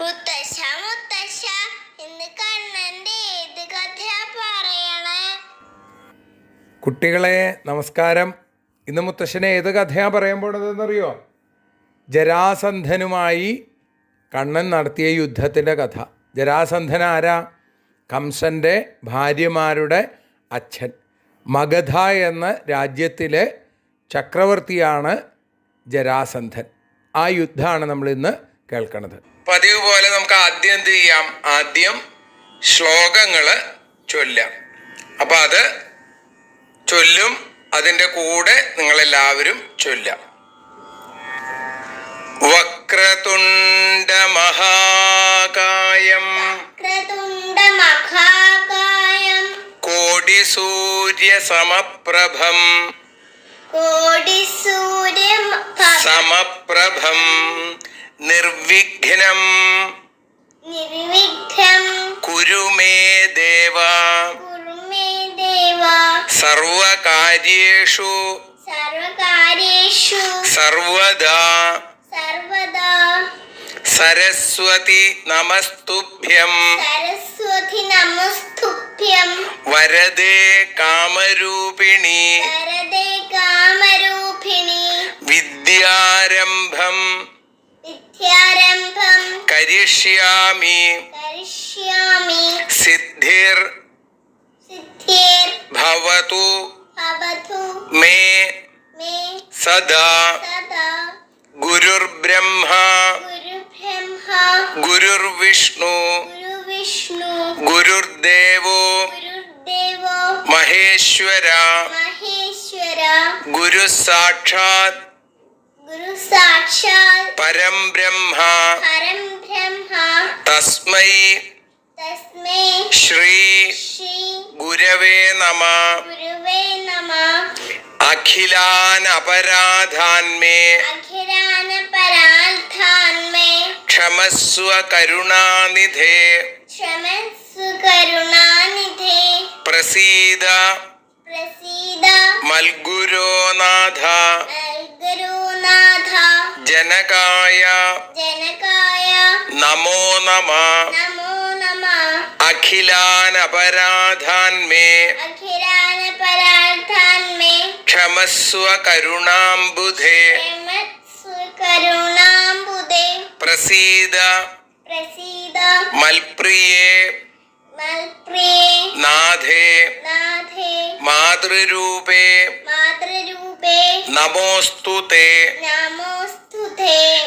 മുത്തശ്ശ മുത്തശ്ശ ഇന്ന് കണ്ണന്റെ ഏത് കഥയാ പറയണേ? കുട്ടികളെ നമസ്കാരം. ഇന്ന് മുത്തശ്ശനെ ഏത് കഥയാണ് പറയാൻ പോണതെന്നറിയോ? ജരാസന്ധനുമായി കണ്ണൻ നടത്തിയ യുദ്ധത്തിന്റെ കഥ. ജരാസന്ധൻ ആരാ? കംസന്റെ ഭാര്യമാരുടെ അച്ഛൻ. മഗധ എന്ന രാജ്യത്തിലെ ചക്രവർത്തിയാണ് ജരാസന്ധൻ. ആ യുദ്ധമാണ് നമ്മൾ ഇന്ന് കേൾക്കണത്. പതിവ് പോലെ നമുക്ക് ആദ്യം എന്ത് ചെയ്യാം? ആദ്യം ശ്ലോകങ്ങൾ ചൊല്ലാം. അപ്പം അത് ചൊല്ലും അതിന്റെ കൂടെ നിങ്ങളെല്ലാവരും ചൊല്ലാം. വക്രതുണ്ട മഹാകായം കോടി സൂര്യ സമപ്രഭം നിർവിഘ്നം കുരുമേ ദേവ. സർവകാര്യേഷു. സർവകാര്യേഷു. സർവദാ. സർവദാ. സരസ്വതി നമസ്തുഭ്യം. സരസ്വതി നമസ്തുഭ്യം. വരദേ കാമരൂപിണി. करिष्यामि करिष्यामि भवतु। भवतु। मे मे सदा। सदा। गुरुर्ब्रह्मा। गुरुर्ब्रह्मा। गुरुर्विष्णु। गुरुर्विष्णु। गुरुर्देवो। गुरुर्देवो। महेश्वरा। महेश्वरा। साक्षात् गुरु साक्षात् परं ब्रह्म। परं തസ്മൈ ശ്രീ ഗുരവേ നമ ഗുരുവേ നമ അഖിലാൻ അപരാധാൻമേ അഖിലാന പരാർത്ഥാന്മേ ക്ഷമസ്വ കരുണാനിധേ പ്രസീദ പ്രസീദ മൽഗുരോനാഥ ഗുരുനാഥ ജനകായ ജനകായ നമോ നമ. അഖിലാൻ ക്ഷമസ്വ കരുണാംബുധേ. പ്രസീദ. പ്രസീദ. മൽപ്രിയേ. നാഥേ. മാതൃരൂപേ. നമോസ്തുതേ. നമോസ്തുതേ.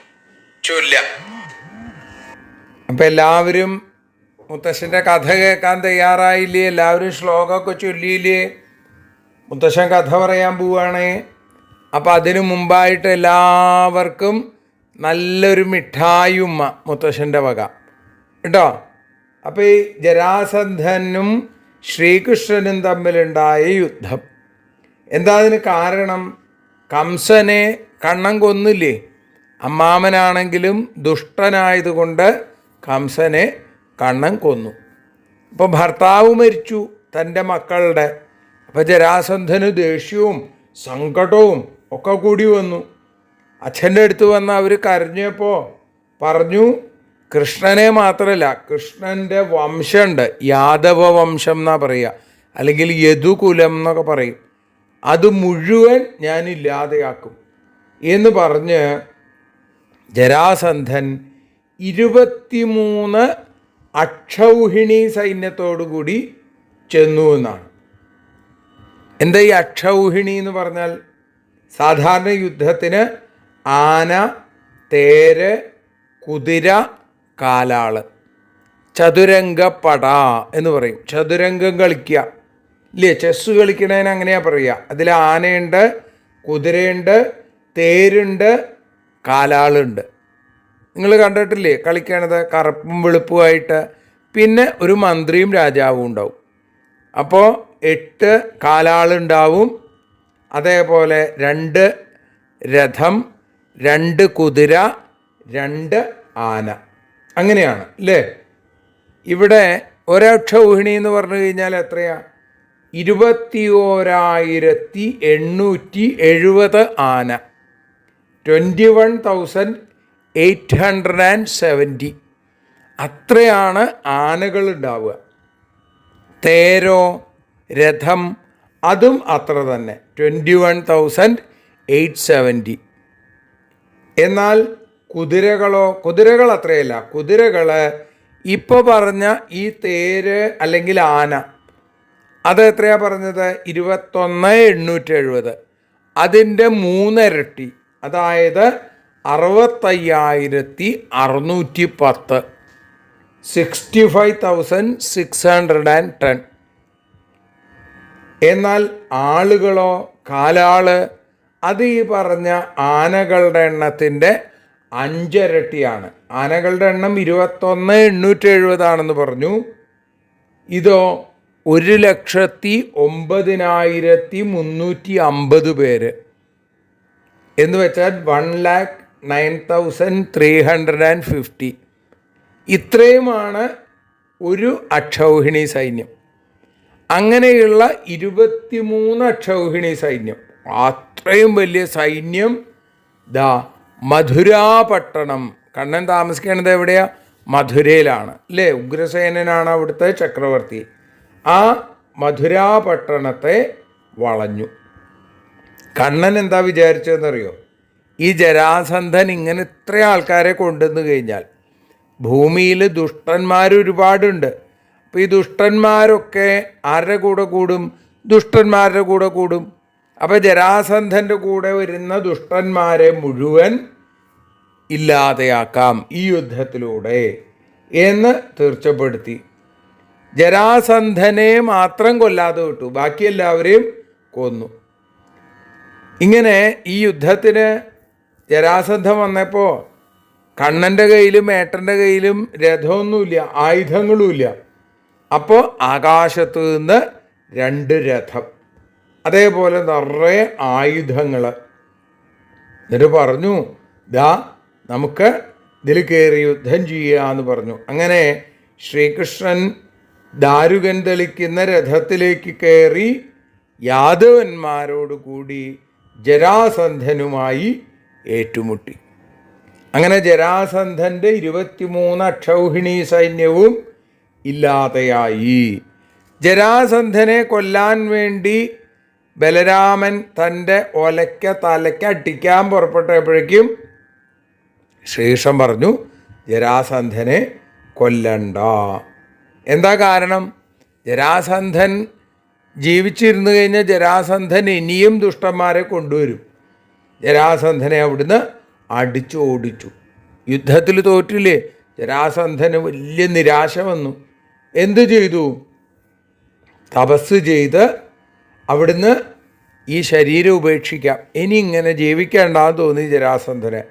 ചൊല്ല അപ്പൊ എല്ലാവരും മുത്തശ്ശന്റെ കഥ കേൾക്കാൻ തയ്യാറായില്ലേ? എല്ലാവരും ശ്ലോകമൊക്കെ ചൊല്ലിയില്ലേ? മുത്തശ്ശൻ കഥ പറയാൻ പോവുകയാണേ അപ്പം അതിനു മുമ്പായിട്ട് എല്ലാവർക്കും നല്ലൊരു മിഠായുമ്മ മുത്തശ്ശന്റെ വക. കേട്ടോ? അപ്പോൾ ഈ ജരാസന്ധനും ശ്രീകൃഷ്ണനും തമ്മിലുണ്ടായ യുദ്ധം. എന്താ അതിന് കാരണം? കംസനെ കണ്ണം കൊന്നില്ലേ? അമ്മാമനാണെങ്കിലും ദുഷ്ടനായതുകൊണ്ട് കംസനെ കണ്ണൻ കൊന്നു. അപ്പോൾ ഭർത്താവ് മരിച്ചു തന്റെ മക്കളുടെ. അപ്പോൾ ജരാസന്ധന് ദേഷ്യവും സങ്കടവും ഒക്കെ കൂടി വന്നു. അച്ഛന്റെ അടുത്ത് വന്ന് അവർ കരഞ്ഞപ്പോൾ പറഞ്ഞു കൃഷ്ണനെ മാത്രമല്ല കൃഷ്ണന്റെ വംശമുണ്ട്. യാദവ വംശം എന്നാ പറയുക അല്ലെങ്കിൽ യദുകുലം എന്നൊക്കെ പറയും. അത് മുഴുവൻ ഞാൻ ഇല്ലാതെയാക്കും. എന്ന് പറഞ്ഞ് ജരാസന്ധൻ ഇരുപത്തിമൂന്ന് അക്ഷൗഹിണി സൈന്യത്തോടുകൂടി ചെന്നു എന്നാണ്. എന്താ ഈ അക്ഷൗഹിണി എന്ന് പറഞ്ഞാൽ? സാധാരണ യുദ്ധത്തിന് ആന തേര് കുതിര കാലാൾ. ചതുരംഗപ്പട എന്ന് പറയും. ചതുരംഗം കളിക്കുക. ഇല്ലേ? ചെസ്സ് കളിക്കണേന് അങ്ങനെയാണ് പറയുക. അതിൽ ആനയുണ്ട് കുതിരയുണ്ട് തേരുണ്ട് കാലാളുണ്ട്. നിങ്ങൾ കണ്ടിട്ടില്ലേ കളിക്കണത് കറുപ്പും വെളുപ്പുമായിട്ട് പിന്നെ ഒരു മന്ത്രിയും രാജാവും ഉണ്ടാവും. അപ്പോൾ എട്ട് കാലാളുണ്ടാവും അതേപോലെ രണ്ട് രഥം രണ്ട് കുതിര രണ്ട് ആന. അങ്ങനെയാണ് അല്ലേ? ഇവിടെ ഒരക്ഷൗഹിണി എന്ന് പറഞ്ഞു കഴിഞ്ഞാൽ എത്രയാണ് ഇരുപത്തി ഓരായിരത്തി എണ്ണൂറ്റി എഴുപത് ആന. Twenty one thousand eight hundred and seventy അത്രയാണ് ആനകൾ ഉണ്ടാവുക തേരോ രഥം അതും അത്ര തന്നെ. Twenty one thousand eight seventy എന്നാൽ കുതിരകളോ കുതിരകൾ അത്രയല്ല. കുതിരകൾ ഇപ്പോൾ പറഞ്ഞ ഈ തേര് അല്ലെങ്കിൽ ആന അത് എത്രയാണ് പറഞ്ഞത്? ഇരുപത്തൊന്ന് എണ്ണൂറ്റി എഴുപത് അതിന്റെ മൂന്നിരട്ടി അതായത് അറുപത്തയ്യായിരത്തി അറുന്നൂറ്റി പത്ത് sixty five thousand six hundred and ten എന്നാൽ ആളുകളോ കാലാൾ അത് ഈ പറഞ്ഞ ആനകളുടെ എണ്ണത്തിന്റെ അഞ്ചിരട്ടിയാണ്. ആനകളുടെ എണ്ണം ഇരുപത്തൊന്ന് എണ്ണൂറ്റി എഴുപതാണെന്ന് പറഞ്ഞു. ഇതോ ഒരു ലക്ഷത്തി ഒമ്പതിനായിരത്തി മുന്നൂറ്റി അമ്പത് പേര്. എന്ന് വെച്ചാൽ one lakh nine thousand three hundred and fifty ഇത്രയുമാണ് ഒരു അക്ഷൗഹിണി സൈന്യം. അങ്ങനെയുള്ള ഇരുപത്തിമൂന്ന് അക്ഷൗഹിണി സൈന്യം. അത്രയും വലിയ സൈന്യം ദാ മധുരാപട്ടണം. കണ്ണൻ താമസിക്കേണ്ടത് എവിടെയാ? മധുരയിലാണ്. അല്ലേ ഉഗ്രസേനനാണ് അവിടുത്തെ ചക്രവർത്തി. ആ മധുരാപട്ടണത്തെ വളഞ്ഞു. കണ്ണൻ എന്താ വിചാരിച്ചതെന്നറിയോ? ഈ ജരാസന്ധൻ ഇങ്ങനെ ഇത്ര ആൾക്കാരെ കൊണ്ടുവന്നു കഴിഞ്ഞാൽ ഭൂമിയിൽ ദുഷ്ടന്മാരൊരുപാടുണ്ട് അപ്പം അപ്പോൾ ഈ ദുഷ്ടന്മാരൊക്കെ ആരുടെ കൂടെ കൂടും? ദുഷ്ടന്മാരുടെ കൂടെ കൂടും. അപ്പോൾ ജരാസന്ധന്റെ കൂടെ വരുന്ന ദുഷ്ടന്മാരെ മുഴുവൻ ഇല്ലാതെയാക്കാം ഈ യുദ്ധത്തിലൂടെ എന്ന് തീർച്ചപ്പെടുത്തി. ജരാസന്ധനെ മാത്രം കൊല്ലാതെ വിട്ടു. ബാക്കിയെല്ലാവരെയും കൊന്നു. ഇങ്ങനെ ഈ യുദ്ധത്തിന് ജരാസന്ധം വന്നപ്പോൾ കണ്ണന്റെ കയ്യിലും ഏട്ടന്റെ കയ്യിലും രഥമൊന്നുമില്ല ആയുധങ്ങളുമില്ല. അപ്പോൾ ആകാശത്ത് നിന്ന് രണ്ട് രഥം അതേപോലെ നിറയെ ആയുധങ്ങൾ എന്നിട്ട് പറഞ്ഞു ദാ നമുക്ക് ഇതിൽ കയറി യുദ്ധം ചെയ്യാന്ന് പറഞ്ഞു. അങ്ങനെ ശ്രീകൃഷ്ണൻ ദാരുകൻ തെളിക്കുന്ന രഥത്തിലേക്ക് കയറി യാദവന്മാരോട് കൂടി ജരാസന്ധനുമായി ഏറ്റുമുട്ടി. അങ്ങനെ ജരാസന്ധന്റെ ഇരുപത്തിമൂന്ന് അക്ഷൗഹിണി സൈന്യവും ഇല്ലാതെയായി. ജരാസന്ധനെ കൊല്ലാൻ വേണ്ടി ബലരാമൻ തന്റെ ഒലയ്ക്ക തലയ്ക്ക് അട്ടിക്കാൻ പുറപ്പെട്ടപ്പോഴേക്കും ശ്രീകൃഷ്ണൻ പറഞ്ഞു ജരാസന്ധനെ കൊല്ലണ്ട. എന്താ കാരണം? ജരാസന്ധൻ ജീവിച്ചിരുന്നു കഴിഞ്ഞാൽ ജരാസന്ധൻ ഇനിയും ദുഷ്ടന്മാരെ കൊണ്ടുവരും. ജരാസന്ധനെ അവിടുന്ന് അടിച്ചു ഓടിച്ചു യുദ്ധത്തിൽ തോറ്റില്ലേ? ജരാസന്ധന് വലിയ നിരാശ വന്നു. എന്തു ചെയ്തു? തപസ് ചെയ്ത് അവിടുന്ന് ഈ ശരീരം ഉപേക്ഷിക്കാം. ഇനി ഇങ്ങനെ ജീവിക്കേണ്ടെന്ന് തോന്നി ജരാസന്ധന്.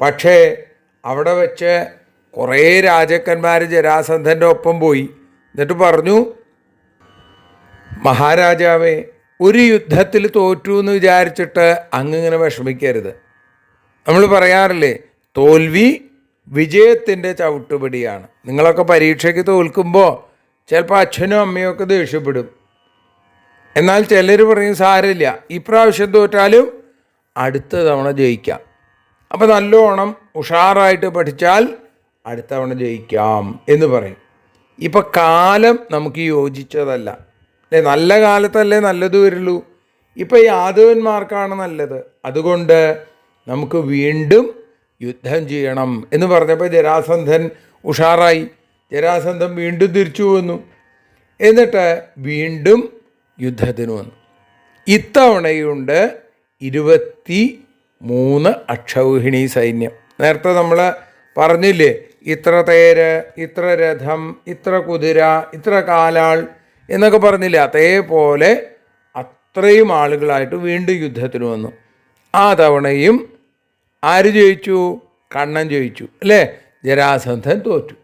പക്ഷേ അവിടെ വെച്ച് കുറേ രാജാക്കന്മാർ ജരാസന്ധന്റെ ഒപ്പം പോയി. എന്നിട്ട് പറഞ്ഞു മഹാരാജാവേ ഒരു യുദ്ധത്തിൽ തോറ്റു എന്ന് വിചാരിച്ചിട്ട് അങ്ങിങ്ങനെ വിഷമിക്കരുത്. നമ്മൾ പറയാറില്ലേ തോൽവി വിജയത്തിന്റെ ചവിട്ടുപടിയാണ്. നിങ്ങളൊക്കെ പരീക്ഷയ്ക്ക് തോൽക്കുമ്പോൾ ചിലപ്പോൾ അച്ഛനും അമ്മയും ഒക്കെ ദേഷ്യപ്പെടും. എന്നാൽ ചിലർ പറയും സാരമില്ല ഇപ്രാവശ്യം തോറ്റാലും അടുത്ത തവണ ജയിക്കാം. അപ്പോൾ നല്ലോണം ഉഷാറായിട്ട് പഠിച്ചാൽ അടുത്ത തവണ ജയിക്കാം എന്ന് പറയും. ഇപ്പം കാലം നമുക്ക് യോജിച്ചതല്ല. അല്ലേ നല്ല കാലത്തല്ലേ നല്ലത് വരുള്ളൂ. ഇപ്പം യാദവന്മാർക്കാണ് നല്ലത്. അതുകൊണ്ട് നമുക്ക് വീണ്ടും യുദ്ധം ചെയ്യണം എന്ന് പറഞ്ഞപ്പോൾ ജരാസന്ധൻ ഉഷാറായി. ജരാസന്ധൻ വീണ്ടും തിരിച്ചു വന്നു. എന്നിട്ട് വീണ്ടും യുദ്ധത്തിന് വന്നു. ഇത്തവണയുണ്ട് ഇരുപത്തി മൂന്ന് അക്ഷൗഹിണി സൈന്യം. നേരത്തെ നമ്മൾ പറഞ്ഞില്ലേ ഇത്ര തേര് ഇത്ര രഥം ഇത്ര കുതിര ഇത്ര കാലാൾ എന്നൊക്കെ പറഞ്ഞില്ലേ? അതേപോലെ അത്രയും ആളുകളായിട്ട് വീണ്ടും യുദ്ധത്തിന് വന്നു. ആ തവണയും ആര് ജയിച്ചു? കണ്ണൻ ജയിച്ചു അല്ലേ? ജരാസന്ധൻ തോറ്റു.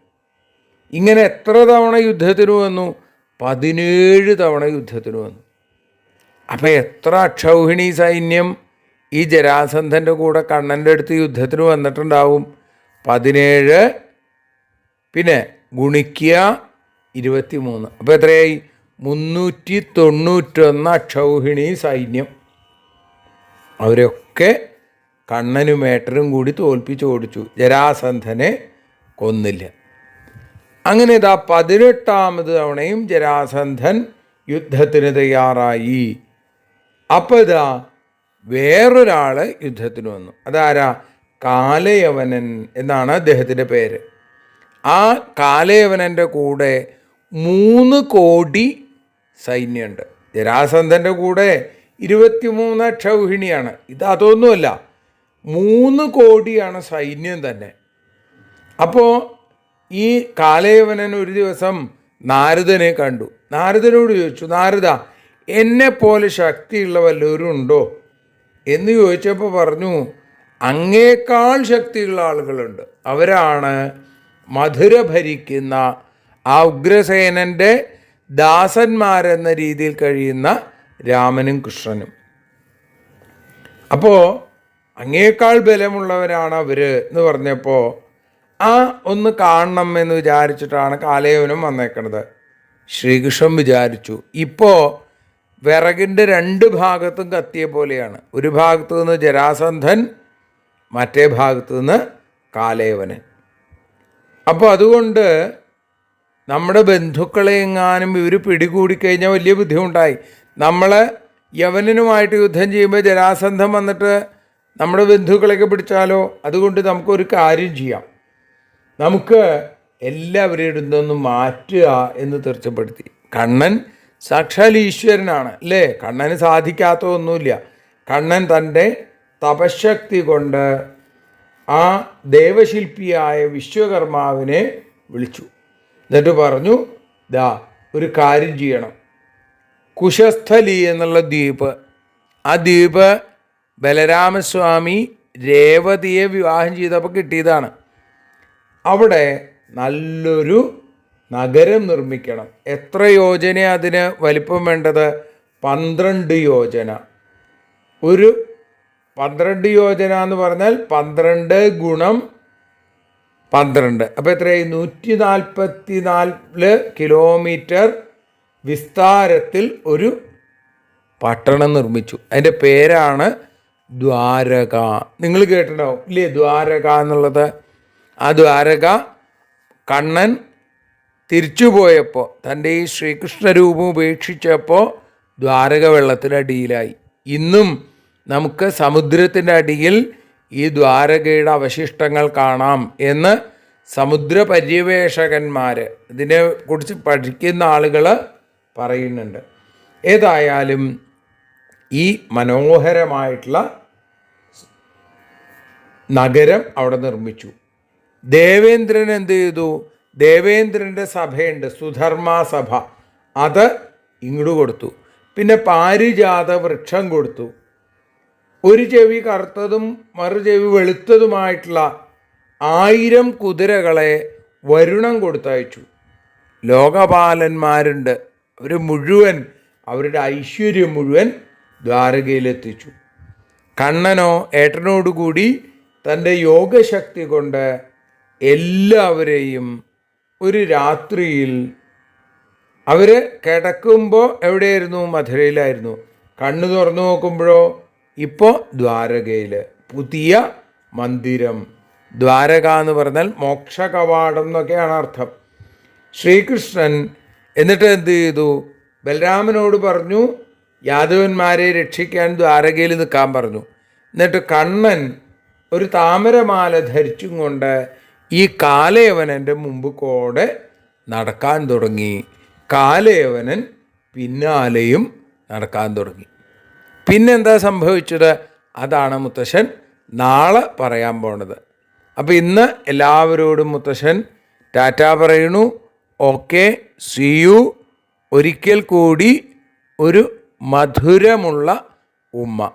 ഇങ്ങനെ എത്ര തവണ യുദ്ധത്തിന് വന്നു? പതിനേഴ് തവണ യുദ്ധത്തിന് വന്നു. അപ്പം എത്ര അക്ഷൗഹിണി സൈന്യം ഈ ജരാസന്ധന്റെ കൂടെ കണ്ണന്റെ അടുത്ത് യുദ്ധത്തിന് വന്നിട്ടുണ്ടാവും? പതിനേഴ് പിന്നെ ഗുണിക്കുക ഇരുപത്തി മൂന്ന് അപ്പോൾ എത്രയായി? മുന്നൂറ്റി തൊണ്ണൂറ്റൊന്ന് അക്ഷൗഹിണി സൈന്യം. അവരൊക്കെ കണ്ണനും മേട്ടനും കൂടി തോൽപ്പിച്ച് ഓടിച്ചു. ജരാസന്ധനെ കൊന്നില്ല. അങ്ങനെ ഇതാ പതിനെട്ടാമത് തവണയും ജരാസന്ധൻ യുദ്ധത്തിന് തയ്യാറായി. അപ്പോൾ ഇതാ വേറൊരാൾ യുദ്ധത്തിന് വന്നു. അതാരാ? കാലയവനൻ എന്നാണ് അദ്ദേഹത്തിന്റെ പേര്. ആ കാലയവനന്റെ കൂടെ മൂന്ന് കോടി സൈന്യമുണ്ട്. ജരാസന്ധന്റെ കൂടെ ഇരുപത്തിമൂന്ന് ക്ഷൗഹിണിയാണ്. ഇത് അതൊന്നുമല്ല മൂന്ന് കോടിയാണ് സൈന്യം തന്നെ. അപ്പോൾ ഈ കാലയവനൻ ഒരു ദിവസം നാരദനെ കണ്ടു. നാരദനോട് ചോദിച്ചു നാരദ എന്നെപ്പോലെ ശക്തിയുള്ള വല്ലവരും ഉണ്ടോ എന്ന് ചോദിച്ചപ്പോൾ പറഞ്ഞു അങ്ങേക്കാൾ ശക്തിയുള്ള ആളുകളുണ്ട്. അവരാണ് മധുര ഭരിക്കുന്ന ആ ഉഗ്രസേനന്റെ ദാസന്മാരെന്ന രീതിയിൽ കഴിയുന്ന രാമനും കൃഷ്ണനും. അപ്പോൾ അങ്ങേക്കാൾ ബലമുള്ളവരാണ് അവർ എന്ന് പറഞ്ഞപ്പോൾ ആ ഒന്ന് കാണണം എന്ന് വിചാരിച്ചിട്ടാണ് കാലയവനും വന്നേക്കണത്. ശ്രീകൃഷ്ണൻ വിചാരിച്ചു ഇപ്പോൾ വിറകിന്റെ രണ്ട് ഭാഗത്തും കത്തിയ പോലെയാണ്. ഒരു ഭാഗത്തു നിന്ന് ജരാസന്ധൻ മറ്റേ ഭാഗത്തു നിന്ന് കാലയവനൻ അപ്പോൾ അതുകൊണ്ട് നമ്മുടെ ബന്ധുക്കളെ എങ്ങാനും ഇവർ പിടികൂടിക്കഴിഞ്ഞാൽ വലിയ ബുദ്ധിമുട്ടായി. നമ്മൾ യവനനുമായിട്ട് യുദ്ധം ചെയ്യുമ്പോൾ ജരാസന്ധം വന്നിട്ട് നമ്മുടെ ബന്ധുക്കളെയൊക്കെ പിടിച്ചാലോ? അതുകൊണ്ട് നമുക്കൊരു കാര്യം ചെയ്യാം. നമുക്ക് എല്ലാവരുടെ നിന്നും മാറ്റുക എന്ന് തീർച്ചപ്പെടുത്തി. കണ്ണൻ സാക്ഷാൽ ഈശ്വരനാണ് അല്ലേ? കണ്ണന് സാധിക്കാത്തതൊന്നുമില്ല കണ്ണൻ തന്റെ തപശക്തി കൊണ്ട് ആ ദേവശില്പിയായ വിശ്വകർമാവിനെ വിളിച്ചു. എന്നിട്ട് പറഞ്ഞു ദാ ഒരു കാര്യം ചെയ്യണം. കുശസ്ഥലി എന്നുള്ള ദ്വീപ് ആ ദ്വീപ് ബലരാമസ്വാമി രേവതിയെ വിവാഹം ചെയ്തപ്പോൾ കിട്ടിയതാണ്. അവിടെ നല്ലൊരു നഗരം നിർമ്മിക്കണം. എത്ര യോജന അതിന് വലിപ്പം വേണ്ടത്? പന്ത്രണ്ട് യോജന. ഒരു പന്ത്രണ്ട് യോജന എന്ന് പറഞ്ഞാൽ പന്ത്രണ്ട് ഗുണം പന്ത്രണ്ട്. അപ്പോൾ എത്രയായി? നൂറ്റി നാൽപ്പത്തി നാല് കിലോമീറ്റർ വിസ്താരത്തിൽ ഒരു പട്ടണം നിർമ്മിച്ചു. അതിന്റെ പേരാണ് ദ്വാരക. നിങ്ങൾ കേട്ടിട്ടുണ്ടാവും ഇല്ലേ? ദ്വാരക എന്നുള്ളത്. ആ ദ്വാരക കണ്ണൻ തിരിച്ചുപോയപ്പോൾ തന്റെ ഈ ശ്രീകൃഷ്ണ രൂപം ഉപേക്ഷിച്ചപ്പോൾ ദ്വാരക വെള്ളത്തിന്റെ വെള്ളത്തിനടിയിലായി ഇന്നും നമുക്ക് സമുദ്രത്തിന്റെ അടിയിൽ ഈ ദ്വാരകയുടെ അവശിഷ്ടങ്ങൾ കാണാം എന്ന് സമുദ്ര പര്യവേഷകന്മാർ ഇതിനെ കുറിച്ച് പഠിക്കുന്ന ആളുകൾ പറയുന്നുണ്ട്. ഏതായാലും ഈ മനോഹരമായിട്ടുള്ള നഗരം അവിടെ നിർമ്മിച്ചു. ദേവേന്ദ്രൻ എന്ത് ചെയ്തു? ദേവേന്ദ്രന്റെ സഭയുണ്ട് സുധർമ്മ സഭ. അത് ഇങ്ങോട്ട് കൊടുത്തു. പിന്നെ പാരിജാത വൃക്ഷം കൊടുത്തു. ഒരു ചെവി കറുത്തതും മറു ചെവി വെളുത്തതുമായിട്ടുള്ള ആയിരം കുതിരകളെ വരുണം കൊടുത്തയച്ചു. ലോകപാലന്മാരുണ്ട്. അവർ മുഴുവൻ അവരുടെ ഐശ്വര്യം മുഴുവൻ ദ്വാരകയിലെത്തിച്ചു. കണ്ണനോ ഏട്ടനോടുകൂടി തന്റെ യോഗശക്തി കൊണ്ട് എല്ലാവരെയും ഒരു രാത്രിയിൽ അവർ കിടക്കുമ്പോൾ എവിടെയായിരുന്നു? മധുരയിലായിരുന്നു. കണ്ണു തുറന്നു നോക്കുമ്പോഴോ ഇപ്പോൾ ദ്വാരകയിൽ പുതിയ മന്ദിരം. ദ്വാരക എന്ന് പറഞ്ഞാൽ മോക്ഷ കവാടം എന്നൊക്കെയാണ് അർത്ഥം. ശ്രീകൃഷ്ണൻ എന്നിട്ട് എന്ത് ചെയ്തു? ബലരാമനോട് പറഞ്ഞു യാദവന്മാരെ രക്ഷിക്കാൻ ദ്വാരകയിൽ നിൽക്കാൻ പറഞ്ഞു. എന്നിട്ട് കണ്ണൻ ഒരു താമരമാല ധരിച്ചും കൊണ്ട് ഈ കാലയവനന്റെ മുമ്പ് കൂടെ നടക്കാൻ തുടങ്ങി. കാലയവനൻ പിന്നാലെയും നടക്കാൻ തുടങ്ങി. പിന്നെന്താ സംഭവിച്ചത്? അതാണ് മുത്തശ്ശൻ നാളെ പറയാൻ പോണത്. അപ്പോൾ ഇന്ന് എല്ലാവരോടും മുത്തശ്ശൻ ടാറ്റ പറയണു ഓക്കെ സി യു. ഒരിക്കൽ കൂടി ഒരു മധുരമുള്ള ഉമ്മ.